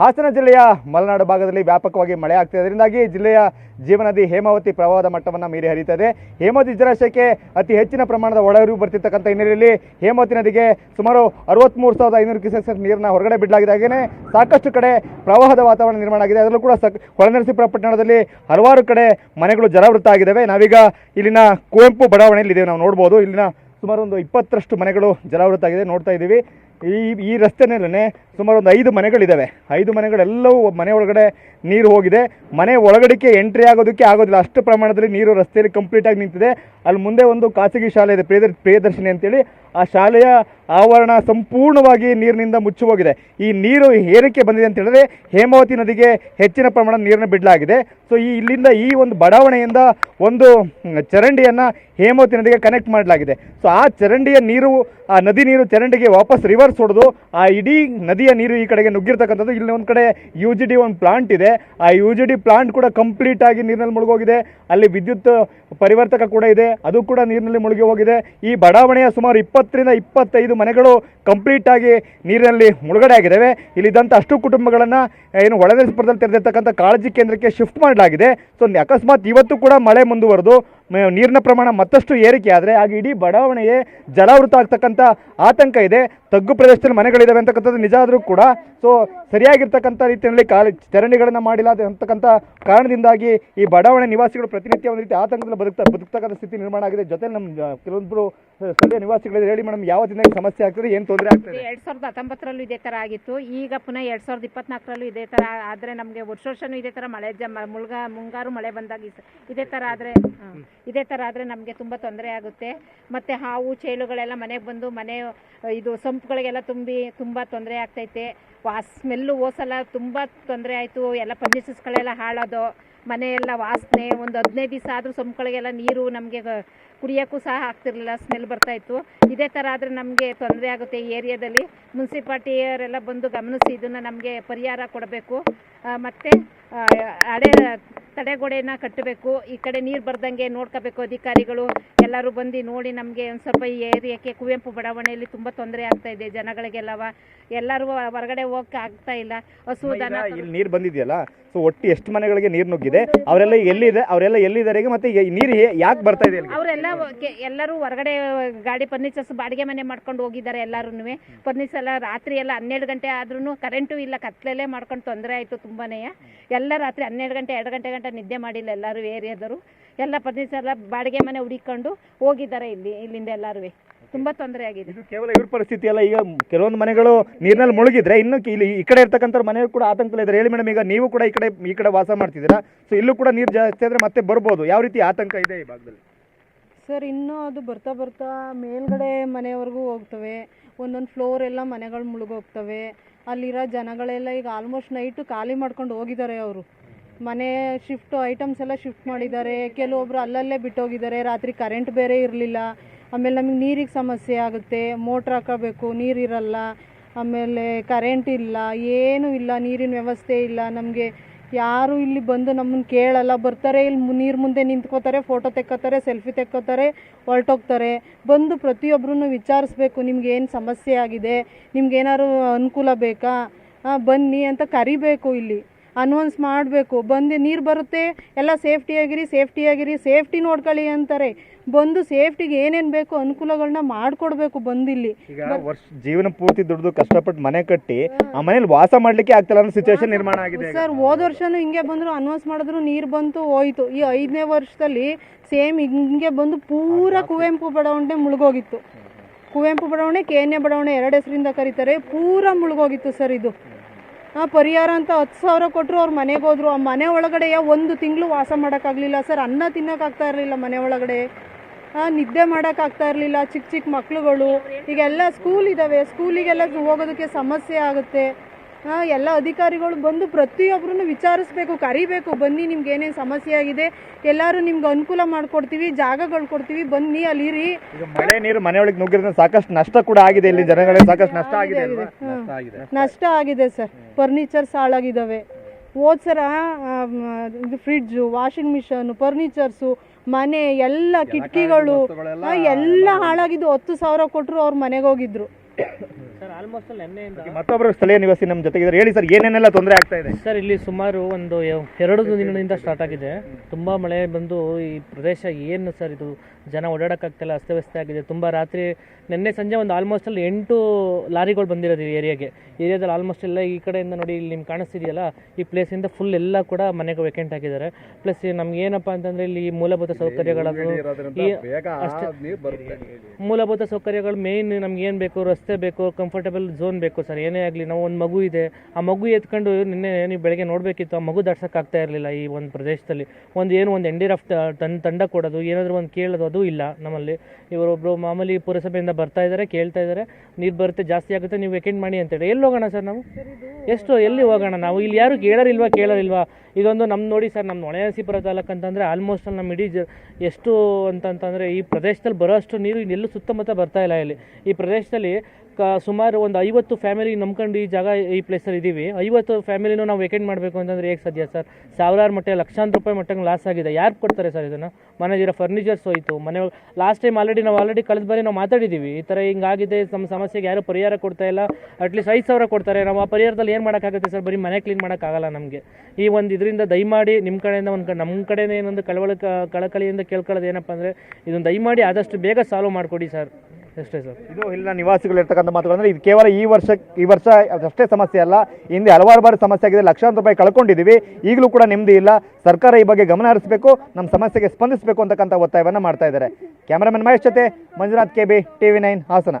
ಹಾಸನ ಜಿಲ್ಲೆಯ ಮಲೆನಾಡು ಭಾಗದಲ್ಲಿ ವ್ಯಾಪಕವಾಗಿ ಮಳೆ ಆಗ್ತಿದೆ. ಅದರಿಂದಾಗಿ ಜಿಲ್ಲೆಯ ಜೀವನದಿ ಹೇಮಾವತಿ ಪ್ರವಾಹದ ಮಟ್ಟವನ್ನು ಮೀರಿ ಹರಿಯುತ್ತದೆ. ಹೇಮಾವತಿ ಜಲಾಶಯಕ್ಕೆ ಅತಿ ಹೆಚ್ಚಿನ ಪ್ರಮಾಣದ ಒಳಹರಿವು ಬರ್ತಿರ್ತಕ್ಕಂಥ ಹಿನ್ನೆಲೆಯಲ್ಲಿ ಹೇಮಾವತಿ ನದಿಗೆ ಸುಮಾರು ಅರವತ್ತ್ಮೂರು ಸಾವಿರದ ಐನೂರು ಕ್ಯೂಸೆಕ್ಸ್ ನೀರನ್ನು ಹೊರಗಡೆ ಬಿಡಲಾಗಿದೆ. ಹಾಗೆಯೇ ಸಾಕಷ್ಟು ಕಡೆ ಪ್ರವಾಹದ ವಾತಾವರಣ ನಿರ್ಮಾಣ ಆಗಿದೆ. ಅದರಲ್ಲೂ ಕೂಡ ಸಕ್, ಹೊಳೆನರಸೀಪುರ ಪಟ್ಟಣದಲ್ಲಿ ಹಲವಾರು ಕಡೆ ಮನೆಗಳು ಜಲಾವೃತ ಆಗಿದ್ದಾವೆ. ನಾವೀಗ ಇಲ್ಲಿನ ಕುವೆಂಪು ಬಡಾವಣೆಯಲ್ಲಿ ಇದ್ದೇವೆ ನಾವು ನೋಡ್ಬೋದು. ಇಲ್ಲಿನ ಸುಮಾರು ಒಂದು ಇಪ್ಪತ್ತರಷ್ಟು ಮನೆಗಳು ಜಲಾವೃತ ಆಗಿದೆ. ನೋಡ್ತಾ ಇದ್ದೀವಿ. ಈ ಈ ರಸ್ತೆನಲ್ಲೇ ಸುಮಾರು ಒಂದು ಐದು ಮನೆಗಳಿದ್ದಾವೆ. ಐದು ಮನೆಗಳೆಲ್ಲವೂ ಮನೆ ಒಳಗಡೆ ನೀರು ಹೋಗಿದೆ. ಮನೆ ಒಳಗಡೆಗೆ ಎಂಟ್ರಿ ಆಗೋದಕ್ಕೆ ಆಗೋದಿಲ್ಲ. ಅಷ್ಟು ಪ್ರಮಾಣದಲ್ಲಿ ನೀರು ರಸ್ತೆಯಲ್ಲಿ ಕಂಪ್ಲೀಟ್ ಆಗಿ ನಿಂತಿದೆ. ಅಲ್ಲಿ ಮುಂದೆ ಒಂದು ಖಾಸಗಿ ಶಾಲೆ ಇದೆ ಪ್ರಿಯದರ್ ಪ್ರಿಯದರ್ಶಿನಿ ಅಂತೇಳಿ. ಆ ಶಾಲೆಯ ಆವರಣ ಸಂಪೂರ್ಣವಾಗಿ ನೀರಿನಿಂದ ಮುಚ್ಚಿ ಹೋಗಿದೆ ಈ ನೀರು ಏರಿಕೆ ಬಂದಿದೆ ಅಂತ ಹೇಳಿದ್ರೆ ಹೇಮಾವತಿ ನದಿಗೆ ಹೆಚ್ಚಿನ ಪ್ರಮಾಣದ ನೀರನ್ನು ಬಿಡಲಾಗಿದೆ. ಸೊ ಈ, ಇಲ್ಲಿಂದ ಈ ಒಂದು ಬಡಾವಣೆಯಿಂದ ಒಂದು ಚರಂಡಿಯನ್ನ ಹೇಮಾವತಿ ನದಿಗೆ ಕನೆಕ್ಟ್ ಮಾಡಲಾಗಿದೆ. ಸೊ ಆ ಚರಂಡಿಯ ನೀರು, ಆ ನದಿ ನೀರು ಚರಂಡಿಗೆ ವಾಪಸ್ ರಿವರ್ಸ್ ಹೊಡೆದು ಆ ಇಡೀ ನದಿಯ ನೀರು ಈ ಕಡೆಗೆ ನುಗ್ಗಿರ್ತಕ್ಕಂಥದ್ದು. ಇಲ್ಲಿ ಒಂದು ಕಡೆ ಯು ಜಿ ಡಿ ಒಂದು ಪ್ಲಾಂಟ್ ಇದೆ. ಆ ಯು ಜಿ ಡಿ ಪ್ಲಾಂಟ್ ಕೂಡ ಕಂಪ್ಲೀಟ್ ಆಗಿ ನೀರಿನಲ್ಲಿ ಮುಳುಗೋಗಿದೆ. ಅಲ್ಲಿ ವಿದ್ಯುತ್ ಪರಿವರ್ತಕ ಕೂಡ ಇದೆ. ಅದು ಕೂಡ ನೀರಿನಲ್ಲಿ ಮುಳುಗಿ ಹೋಗಿದೆ. ಈ ಬಡಾವಣೆಯ ಸುಮಾರು ಇಪ್ಪತ್ತರಿಂದ ಇಪ್ಪತ್ತೈದು ಮನೆಗಳು ಕಂಪ್ಲೀಟ್ ಆಗಿ ನೀರಿನಲ್ಲಿ ಮುಳುಗಡೆ ಆಗಿದ್ದಾವೆ. ಇಲ್ಲಿದ್ದಂಥ ಅಷ್ಟು ಕುಟುಂಬಗಳನ್ನು ಏನು ಒಳನರಸೀಪುರದಲ್ಲಿ ತೆರೆದಿರ್ತಕ್ಕಂಥ ಕಾಳಜಿ ಕೇಂದ್ರಕ್ಕೆ ಶಿಫ್ಟ್ ಮಾಡಲಾಗಿದೆ. ಸೊ, ಅಕಸ್ಮಾತ್ ಇವತ್ತು ಕೂಡ ಮಳೆ ಮುಂದುವರೆದು ನೀರಿನ ಪ್ರಮಾಣ ಮತ್ತಷ್ಟು ಏರಿಕೆ ಆದರೆ ಆಗ ಇಡೀ ಬಡಾವಣೆಯೇ ಜಲಾವೃತ ಆಗ್ತಕ್ಕಂಥ ಆತಂಕ ಇದೆ. ತಗ್ಗು ಪ್ರದೇಶದಲ್ಲಿ ಮನೆಗಳಿದ್ದಾವೆ ಅಂತಕ್ಕಂಥದ್ದು ನಿಜ ಆದರೂ ಕೂಡ. ಸೊ ಸರಿಯಾಗಿರ್ತಕ್ಕಂಥ ರೀತಿಯಲ್ಲಿ ಕಾಲ ಚರಂಡಿಗಳನ್ನು ಮಾಡಿಲ್ಲ ಅಂತಕ್ಕಂಥ ಕಾರಣದಿಂದಾಗಿ ಈ ಬಡಾವಣೆ ನಿವಾಸಿಗಳು ಪ್ರತಿನಿತ್ಯ ಒಂದು ರೀತಿ ಆತಂಕದಲ್ಲಿ ಬದುಕ್ತಾ ಬದುಕ್ತಕ್ಕಂಥ ಸ್ಥಿತಿ ನಿರ್ಮಾಣ ಆಗಿದೆ. ಜೊತೆ ನಮ್ಮ ಕೆಲವೊಬ್ಬರು ಸ್ಥಳೀಯ ನಿವಾಸಿಗಳು ಹೇಳಿ ಮೇಡಮ್, ಯಾವ ದಿನ ಸಮಸ್ಯೆ ಆಗ್ತದೆ, ಏನು ತೊಂದರೆ ಆಗ್ತದೆ? ಎರಡು ಸಾವಿರದ ಹತ್ತೊಂಬತ್ತರಲ್ಲೂ ಇದೇ ತರ ಆಗಿತ್ತು. ಈಗ ಪುನಃ ಎರಡು ಸಾವಿರದ ಇಪ್ಪತ್ನಾಲ್ಕರಲ್ಲೂ ಇದೇ ತರ, ಆದ್ರೆ ನಮಗೆ ವರ್ಷ ವರ್ಷನೂ ಇದೇ ತರ ಮಳೆ ಜಮ್ಮ ಮ- ಮುಂಗಾರು ಮಳೆ ಬಂದಾಗ ಇದೇ ತರ ಆದ್ರೆ ಇದೇ ತರ ಆದ್ರೆ ನಮಗೆ ತುಂಬಾ ತೊಂದರೆ ಆಗುತ್ತೆ. ಮತ್ತೆ ಹಾವು, ಚೇಳುಗಳೆಲ್ಲ ಮನೆಗೆ ಬಂದು ಮನೆ ಇದು ಸಂಪುಗಳಿಗೆಲ್ಲ ತುಂಬಿ ತುಂಬಾ ತೊಂದರೆ ಆಗ್ತೈತೆ. ವಾಸ್ ಸ್ಮೆಲ್ಲು ಓಸಲ ತುಂಬಾ ತೊಂದರೆ ಆಯಿತು. ಎಲ್ಲ ಫರ್ನಿಚರ್ಸ್ಗಳೆಲ್ಲ ಹಾಳೋದು, ಮನೆಯೆಲ್ಲ ವಾಸನೆ, ಒಂದು ಹದಿನೈದು ದಿವಸ ಆದರೂ ಸೊಂಪುಗಳಿಗೆಲ್ಲ ನೀರು ನಮಗೆ ಕುಡಿಯೋಕ್ಕೂ ಸಹ ಆಗ್ತಿರ್ಲಿಲ್ಲ ಸ್ಮೆಲ್ ಬರ್ತಾ ಇತ್ತು. ಇದೇ ಥರ ಆದರೆ ನಮಗೆ ತೊಂದರೆ ಆಗುತ್ತೆ ಈ ಏರಿಯಾದಲ್ಲಿ. ಮುನ್ಸಿಪಾಲ್ಟಿಯವರೆಲ್ಲ ಬಂದು ಗಮನಿಸಿ ಇದನ್ನು ನಮಗೆ ಪರಿಹಾರ ಕೊಡಬೇಕು. ಮತ್ತು ಅಡೆ ತಡೆಗೋಡೆನ ಕಟ್ಟಬೇಕು. ಈ ಕಡೆ ನೀರು ಬರ್ದಂಗೆ ನೋಡ್ಕೋಬೇಕು ಅಧಿಕಾರಿಗಳು. ಎಲ್ಲರೂ ಬಂದು ನೋಡಿ ನಮಗೆ ಒಂದು ಸ್ವಲ್ಪ ಈ ಏರಿಯಾಕ್ಕೆ ಕುವೆಂಪು ಬಡಾವಣೆಯಲ್ಲಿ ತುಂಬ ತೊಂದರೆ ಆಗ್ತಾ ಇದೆ. ಜನಗಳಿಗೆಲ್ಲವ ಎಲ್ಲರೂ ಹೊರಗಡೆ ಹೋಗಕ್ಕೆ ಆಗ್ತಾ ಇಲ್ಲ. ಹಸು ದನ ಇಲ್ಲಿ ನೀರು ಬಂದಿದೆಯಲ್ಲ ಸೊ ಒಟ್ಟು ಎಷ್ಟು ಮನೆಗಳಿಗೆ ನೀರು ನುಗ್ಗಿದೆ ಅವರೆಲ್ಲ ಎಲ್ಲಿದೆ ಅವರೆಲ್ಲ ಎಲ್ಲಿದ್ದಾರೆ ಮತ್ತೆ ಈ ನೀರು ಯಾಕೆ ಬರ್ತಾ ಇದೆ? ಅವರೆಲ್ಲ ಎಲ್ಲರೂ ಹೊರಗಡೆ ಗಾಡಿ ಫರ್ನಿಚರ್ಸ್ ಬಾಡಿಗೆ ಮನೆ ಮಾಡ್ಕೊಂಡು ಹೋಗಿದ್ದಾರೆ ಎಲ್ಲರೂ ಎಲ್ಲ ರಾತ್ರಿ ಎಲ್ಲ ಹನ್ನೆರಡು ಗಂಟೆ ಆದ್ರೂ ಕರೆಂಟು ಇಲ್ಲ, ಕತ್ಲೆಲ್ಲೇ ಮಾಡ್ಕೊಂಡು ತೊಂದರೆ ಆಯಿತು ತುಂಬಾನೇ. ಎಲ್ಲ ರಾತ್ರಿ ಹನ್ನೆರಡು ಗಂಟೆ, ಎರಡು ಗಂಟೆ ಗಂಟೆ ನಿದ್ದೆ ಮಾಡಿಲ್ಲ ಎಲ್ಲರೂ, ಏರಿಯಾದವರು. ಎಲ್ಲ ಎಲ್ಲ ಬಾಡಿಗೆ ಮನೆ ಹುಡಿಕೊಂಡು ಹೋಗಿದ್ದಾರೆ ಇಲ್ಲಿ, ಇಲ್ಲಿಂದ ಎಲ್ಲರೂ ತುಂಬಾ ತೊಂದರೆ ಆಗಿದೆ. ಇದು ಕೇವಲ ಇವ್ರ ಪರಿಸ್ಥಿತಿ ಅಲ್ಲ, ಈಗ ಕೆಲವೊಂದು ಮನೆಗಳು ನೀರಿನಲ್ಲಿ ಮುಳುಗಿದ್ರೆ ಇನ್ನು ಇಲ್ಲಿ ಈ ಕಡೆ ಇರ್ತಕ್ಕಂಥ ಮನೆಯವರು ಕೂಡ ಆತಂಕ ಇದ್ದಾರೆ. ಹೇಳಿ ಮೇಡಮ್ ಈಗ ನೀವು ಕೂಡ ಈ ಕಡೆ ಈ ಕಡೆ ವಾಸ ಮಾಡ್ತಿದ್ದೀರಾ? ಸೊ ಇಲ್ಲೂ ಕೂಡ ನೀರು ಜಾಸ್ತಿ ಆದ್ರೆ ಮತ್ತೆ ಬರ್ಬೋದು. ಯಾವ ರೀತಿ ಆತಂಕ ಇದೆ ಈ ಭಾಗದಲ್ಲಿ? ಸರ್, ಇನ್ನೂ ಅದು ಬರ್ತಾ ಬರ್ತಾ ಮೇಲ್ಗಡೆ ಮನೆವರೆಗೂ ಹೋಗ್ತವೆ. ಒಂದೊಂದು ಫ್ಲೋರ್ ಎಲ್ಲ ಮನೆಗಳು ಮುಳುಗೋಗ್ತವೆ ಅಲ್ಲಿರೋ ಜನಗಳೆಲ್ಲ ಈಗ ಆಲ್ಮೋಸ್ಟ್ ನೈಟು ಖಾಲಿ ಮಾಡ್ಕೊಂಡು ಹೋಗಿದ್ದಾರೆ ಅವರು. ಮನೆ ಶಿಫ್ಟ್ ಐಟಮ್ಸ್ ಎಲ್ಲ ಶಿಫ್ಟ್ ಮಾಡಿದ್ದಾರೆ. ಕೆಲವೊಬ್ರು ಅಲ್ಲಲ್ಲೇ ಬಿಟ್ಟೋಗಿದ್ದಾರೆ. ರಾತ್ರಿ ಕರೆಂಟ್ ಬೇರೆ ಇರಲಿಲ್ಲ. ಆಮೇಲೆ ನಮಗೆ ನೀರಿಗೆ ಸಮಸ್ಯೆ ಆಗುತ್ತೆ. ಮೋಟ್ರ್ ಹಾಕೋಬೇಕು ನೀರಿರಲ್ಲ ಆಮೇಲೆ ಕರೆಂಟ್ ಇಲ್ಲ, ಏನೂ ಇಲ್ಲ, ನೀರಿನ ವ್ಯವಸ್ಥೆ ಇಲ್ಲ. ನಮಗೆ ಯಾರು ಇಲ್ಲಿ ಬಂದು ನಮ್ಮನ್ನ ಕೇಳಲ್ಲ, ಬರ್ತಾರೆ, ಇಲ್ಲಿ ನೀರು ಮುಂದೆ ನಿಂತ್ಕೋತಾರೆ ಫೋಟೋ ತೆಕ್ಕೋತಾರೆ ಸೆಲ್ಫಿ ತೆಕ್ಕೋತಾರೆ, ಹೊರಟೋಗ್ತಾರೆ. ಬಂದು ಪ್ರತಿಯೊಬ್ಬರೂ ವಿಚಾರಿಸ್ಬೇಕು, ನಿಮ್ಗೆ ಏನು ಸಮಸ್ಯೆ ಆಗಿದೆ, ನಿಮ್ಗೆ ಏನಾದ್ರು ಅನುಕೂಲ ಬೇಕಾ? ಬನ್ನಿ ಅಂತ ಕರಿಬೇಕು ಇಲ್ಲಿ. ಅನೌನ್ಸ್ ಮಾಡಬೇಕು. ಬಂದು ನೀರು ಬರುತ್ತೆ ಎಲ್ಲ ಸೇಫ್ಟಿಯಾಗಿರಿ ಸೇಫ್ಟಿಯಾಗಿರಿ ಸೇಫ್ಟಿ ನೋಡ್ಕೊಳ್ಳಿ ಅಂತಾರೆ. ಬಂದು ಸೇಫ್ಟಿಗೆ ಏನೇನು ಬೇಕು ಅನುಕೂಲಗಳನ್ನ ಮಾಡಿಕೊಡ್ಬೇಕು ಬಂದಿಲ್ಲಿ. ಈಗ ವರ್ಷ ಜೀವನ ಪೂರ್ತಿ ದುಡ್ದು ಕಷ್ಟಪಟ್ಟು ಮನೆ ಕಟ್ಟಿ ಆ ಮನೇಲಿ ವಾಸ ಮಾಡ್ಲಿಕ್ಕೆ ಆಗ್ತಿಲ್ಲ ಅನ್ನೋ ಸಿಚುವೇಶನ್ ನಿರ್ಮಾಣ ಆಗಿದೆ ಸರ್ ಹೋದ ವರ್ಷನೂ ಹಿಂಗೆ ಬಂದರು ಅನೌನ್ಸ್ ಮಾಡಿದ್ರು ನೀರು ಬಂತು ಹೋಯ್ತು. ಈ ಐದನೇ ವರ್ಷದಲ್ಲಿ ಸೇಮ್ ಹಿಂಗೆ ಬಂದು ಪೂರ ಕುವೆಂಪು ಬಡಾವಣೆ ಮುಳುಗೋಗಿತ್ತು. ಕುವೆಂಪು ಬಡಾವಣೆ ಕೆ ಎನ್ ಎ ಬಡಾವಣೆ ಎರಡು ಹೆಸರಿಂದ ಕರೀತಾರೆ ಪೂರ ಮುಳುಗೋಗಿತ್ತು ಸರ್ ಇದು. ಪರಿಹಾರ ಅಂತ ಹತ್ತು ಸಾವಿರ ಕೊಟ್ಟರು ಅವ್ರ ಮನೆಗೆ ಹೋದರು. ಆ ಮನೆ ಒಳಗಡೆ ಒಂದು ತಿಂಗಳು ವಾಸ ಮಾಡೋಕ್ಕಾಗಲಿಲ್ಲ. ಸರ್, ಅನ್ನ ತಿನ್ನೋಕ್ಕಾಗ್ತಾ ಇರಲಿಲ್ಲ ಮನೆ ಒಳಗಡೆ. ನಿದ್ದೆ ಮಾಡೋಕ್ಕಾಗ್ತಾ ಇರಲಿಲ್ಲ. ಚಿಕ್ಕ ಚಿಕ್ಕ ಮಕ್ಕಳುಗಳು ಈಗೆಲ್ಲ ಸ್ಕೂಲ್ ಇದ್ದಾವೆ ಸ್ಕೂಲಿಗೆಲ್ಲ ಹೋಗೋದಕ್ಕೆ ಸಮಸ್ಯೆ ಆಗುತ್ತೆ. ಎಲ್ಲ ಅಧಿಕಾರಿಗಳು ಬಂದು ಪ್ರತಿಯೊಬ್ಬರನ್ನು ವಿಚಾರಿಸ್ಬೇಕು ಕರಿಬೇಕು. ಬನ್ನಿ ನಿಮ್ಗೆ ಏನೇನು ಸಮಸ್ಯೆ ಆಗಿದೆ ಎಲ್ಲರೂ ನಿಮ್ಗೆ ಅನುಕೂಲ ಮಾಡ್ಕೊಡ್ತೀವಿ ಜಾಗಗಳು ಕೊಡ್ತೀವಿ. ಬನ್ನಿ ಅಲ್ಲಿ ಇರಿ ಈಗ ಮಳೆ ನೀರು ಮನೆಯೊಳಗೆ ನುಗ್ಗಿದ್ರೆ ಸಾಕಷ್ಟು ನಷ್ಟ ಕೂಡ ಆಗಿದೆ ಇಲ್ಲಿ ಜನಗಳಿಗೆ ಸಾಕಷ್ಟು ನಷ್ಟ ಆಗಿದೆ? ನಷ್ಟ ಆಗಿದೆ. ನಷ್ಟ ಆಗಿದೆ ಸರ್. ಫರ್ನಿಚರ್ಸ್ ಹಾಳಾಗಿದ್ದಾವೆ ಹೋದ ಸರ ಇದು ಫ್ರಿಡ್ಜು ವಾಷಿಂಗ್ ಮಿಷನ್ ಫರ್ನಿಚರ್ಸು ಮನೆ ಎಲ್ಲ ಕಿಟಕಿಗಳು ಎಲ್ಲ ಹಾಳಾಗಿದ್ದು ಹತ್ತು ಸಾವಿರ ಕೊಟ್ಟರು ಅವ್ರ ಮನೆಗೆ ಹೋಗಿದ್ರು. ಸರ್ ಆಲ್ಮೋಸ್ಟ್ ನೆನ್ನೆಯಿಂದ ಮತ್ತೊಬ್ಬರು ಸ್ಥಳೀಯ ನಿವಾಸಿ ನಮ್ಮ ಜೊತೆಗಿದ್ದಾರೆ. ಹೇಳಿ ಸರ್ ಏನೇನೆಲ್ಲ ತೊಂದರೆ ಆಗ್ತಾ ಇದೆ? ಸರ್ ಇಲ್ಲಿ ಸುಮಾರು ಒಂದು ಎ- ಎರಡು ದಿನದಿಂದ ಸ್ಟಾರ್ಟ್ ಆಗಿದೆ. ತುಂಬ ಮಳೆ ಬಂದು ಈ ಪ್ರದೇಶ ಏನು ಸರ್ ಇದು? ಜನ ಓಡಾಡೋಕ್ಕಾಗ್ತಿಲ್ಲ ಅಸ್ತವ್ಯಸ್ತ ಆಗಿದೆ. ತುಂಬ ರಾತ್ರಿ ನಿನ್ನೆ ಸಂಜೆ ಒಂದು ಆಲ್ಮೋಸ್ಟ್ ಅಲ್ಲಿ ಎಂಟು ಲಾರಿಗಳು ಬಂದಿರೋದು ಈ ಏರಿಯಾಗೆ. ಏರಿಯಾದಲ್ಲಿ ಆಲ್ಮೋಸ್ಟ್ ಎಲ್ಲ ಈ ಕಡೆಯಿಂದ ನೋಡಿ ಇಲ್ಲಿ ನಿಮ್ಗೆ ಕಾಣಿಸ್ತಿದೆಯಲ್ಲ ಈ ಪ್ಲೇಸಿಂದ ಫುಲ್ ಎಲ್ಲ ಕೂಡ ಮನೆಗೆ ವೇಕೆಂಟ್ ಆಗಿದ್ದಾರೆ. ಪ್ಲಸ್ ನಮ್ಗೆ ಏನಪ್ಪ ಅಂತಂದ್ರೆ ಇಲ್ಲಿ ಮೂಲಭೂತ ಸೌಕರ್ಯಗಳಾದ್ರು ಈ ಅಷ್ಟೇ ಮೂಲಭೂತ ಸೌಕರ್ಯಗಳು ಮೇನ್ ನಮ್ಗೆ ಏನು ಬೇಕು ರಸ್ತೆ ಬೇಕು ಕಂಫರ್ಟಬಲ್ ಝೋನ್ ಬೇಕು ಸರ್. ಏನೇ ಆಗಲಿ ನಾವು ಒಂದು ಮಗು ಇದೆ. ಆ ಮಗು ಎತ್ಕೊಂಡು ನಿನ್ನೆ ನೀವು ಬೆಳಗ್ಗೆ ನೋಡಬೇಕಿತ್ತು ಆ ಮಗು ದಾಟ್ಸೋಕ್ಕಾಗ್ತಾ ಇರಲಿಲ್ಲ ಈ ಒಂದು ಪ್ರದೇಶದಲ್ಲಿ. ಒಂದು ಏನು ಒಂದು ಎನ್ ಡಿ ರಫ್ ತನ್ ತಂಡ ಕೊಡೋದು ಏನಾದರೂ ಒಂದು ಕೇಳೋದು ಅದು ಇಲ್ಲ ನಮ್ಮಲ್ಲಿ. ಇವರೊಬ್ಬರು ಮಾಮೂಲಿ ಪುರಸಭೆಯಿಂದ ಬರ್ತಾ ಇದ್ದಾರೆ ಕೇಳ್ತಾ ಇದ್ದಾರೆ ನೀರು ಬರುತ್ತೆ ಜಾಸ್ತಿ ಆಗುತ್ತೆ ನೀವು ವೆಕೆಂಡ್ ಮಾಡಿ ಅಂತೇಳಿ ಎಲ್ಲಿ ಹೋಗೋಣ ಸರ್ ನಾವು? ಎಷ್ಟು ಎಲ್ಲಿ ಹೋಗೋಣ ನಾವು? ಇಲ್ಲಿ ಯಾರು ಕೇಳೋರಿಲ್ವಾ ಕೇಳೋರಿಲ್ವಾ? ಇದೊಂದು ನಮ್ಮ ನೋಡಿ ಸರ್ ನಮ್ಮ ಹೊಳೆನರಸೀಪುರ ತಾಲೂಕು ಅಂತಂದರೆ ಆಲ್ಮೋಸ್ಟ್ ನಮ್ಮ ಇಡೀ ಜ ಎಷ್ಟು ಅಂತಂತಂದರೆ ಈ ಪ್ರದೇಶದಲ್ಲಿ ಬರೋಷ್ಟು ನೀರು ಇನ್ನೆಲ್ಲೂ ಸುತ್ತಮುತ್ತ ಬರ್ತಾ ಇಲ್ಲ ಇಲ್ಲಿ. ಈ ಪ್ರದೇಶದಲ್ಲಿ ಕ, ಸುಮಾರು ಒಂದು ಐವತ್ತು ಫ್ಯಾಮಿಲಿ ನಂಬ್ಕೊಂಡು ಈ ಜಾಗ, ಈ ಪ್ಲೇಸಲ್ಲಿ ಇದ್ದೀವಿ ಐವತ್ತು ಫ್ಯಾಮಿಲಿನೂ ನಾವು ವೆಕೆಂಟ್ ಮಾಡಬೇಕು ಅಂತಂದರೆ ಹೇಗೆ ಸಾಧ್ಯ ಸರ್? ಸಾವಿರಾರು ಮಟ್ಟ, ಲಕ್ಷಾಂತರ ರೂಪಾಯಿ ಮಟ್ಟಂಗೆ ಲಾಸ್ ಆಗಿದೆ. ಯಾರು ಕೊಡ್ತಾರೆ ಸರ್ ಇದನ್ನು? ಮನೆದಿರೋ ಫರ್ನಿಚರ್ಸ್ ಹೋಯಿತು. ಮನೆ ಲಾಸ್ಟ್ ಟೈಮ್ ಆಲ್ರೆಡಿ ನಾವು ಆಲ್ರೆಡಿ ಕಳೆದ ಬಾರಿ ನಾವು ಮಾತಾಡಿದ್ದೀವಿ ಈ ಥರ ಹಿಂಗಾಗಿದೆ ನಮ್ಮ ಸಮಸ್ಯೆಗೆ ಯಾರು ಪರಿಹಾರ ಕೊಡ್ತಾ ಇಲ್ಲ. ಅಟ್ಲೀಸ್ಟ್ ಐದು ಸಾವಿರ ಕೊಡ್ತಾರೆ. ನಾವು ಆ ಪರಿಹಾರದಲ್ಲಿ ಏನು ಮಾಡೋಕ್ಕಾಗುತ್ತೆ ಸರ್? ಬರೀ ಮನೆ ಕ್ಲೀನ್ ಮಾಡೋಕ್ಕಾಗಲ್ಲ ನಮಗೆ. ಈ ಒಂದು ಇದರಿಂದ ದಯಮಾಡಿ ನಿಮ್ಮ ಕಡೆಯಿಂದ ಒಂದು ನಮ್ಮ ಕಡೆನೇ ಏನೊಂದು ಕಳವಳ ಕಳಕಳಿಯಿಂದ ಕೇಳ್ಕೊಳ್ಳೋದು ಏನಪ್ಪ ಅಂದರೆ ಇದನ್ನು ದಯಮಾಡಿ ಆದಷ್ಟು ಬೇಗ ಸಾಲ್ವ್ ಮಾಡಿಕೊಡಿ ಸರ್. ಅಷ್ಟೇ ಸರ್. ಇದು ಇಲ್ಲಿನ ನಿವಾಸಿಗಳು ಇರ್ತಕ್ಕಂಥ ಮಾತುಗಳು. ಅಂದ್ರೆ ಇದು ಕೇವಲ ಈ ವರ್ಷ ಈ ವರ್ಷ ಅಷ್ಟೇ ಸಮಸ್ಯೆ ಅಲ್ಲ. ಹಿಂದೆ ಹಲವಾರು ಬಾರಿ ಸಮಸ್ಯೆ ಆಗಿದೆ. ಲಕ್ಷಾಂತರ ರೂಪಾಯಿ ಕಳ್ಕೊಂಡಿದ್ದೀವಿ. ಈಗಲೂ ಕೂಡ ನೆಮ್ಮದಿ ಇಲ್ಲ. ಸರ್ಕಾರ ಈ ಬಗ್ಗೆ ಗಮನ ಹರಿಸಬೇಕು. ನಮ್ಮ ಸಮಸ್ಯೆಗೆ ಸ್ಪಂದಿಸಬೇಕು ಅಂತಕ್ಕಂಥ ಒತ್ತಾಯವನ್ನು ಮಾಡ್ತಾ ಇದ್ದಾರೆ. ಕ್ಯಾಮರಾಮನ್ ಮಹೇಶ್ ಜೊತೆ Manjunath K B T V nine Hassan.